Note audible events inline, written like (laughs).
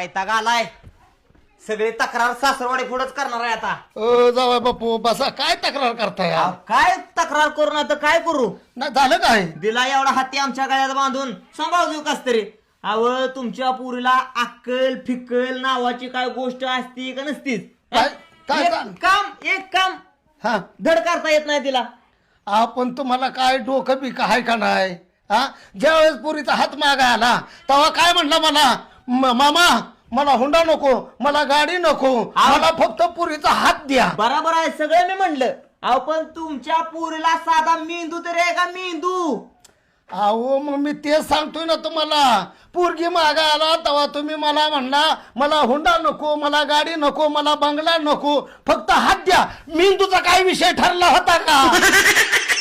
वैताग आलाय. सगळे तक्रार सासरवाडी पुढेच करणार आहे आता. अ, जावई बापू बसा. काय तक्रार करताय अहो, काय तक्रार करू ना तर काय करू? नाही झालं काय? दिला एवढा हाती आमच्या गळ्यात बांधून. सांभाळ देऊ कस तरी. अव तुमच्या पुरीला अक्कल फिक्कल नावाची काय गोष्ट असती का नसतीच? काय- काय- एक काय? काम एक काम. हा? धड करता येत नाही तिला. आपण तुम्हाला काय डोकं बी आहे का नाही? हा? ज्यावेळेस पुरीचा हात मागा आला तेव्हा काय म्हणला मला? म- मामा मला हुंडा नको मला गाडी नको. मला फक्त पुरीचा हात द्या. बराबर आहे सगळं मी म्हणलं. अहो पण तुमच्या पुरीला साधा मेंदू तरी आहे का मेंदू? अहो मग मी तेच सांगतोय ना तुम्हाला. पोरगी मागा आला तेव्हा तुम्ही मला म्हणला मला हुंडा नको मला गाडी नको मला बंगला नको फक्त हात द्या. मी तुझा काय विषय ठरला होता का? (laughs)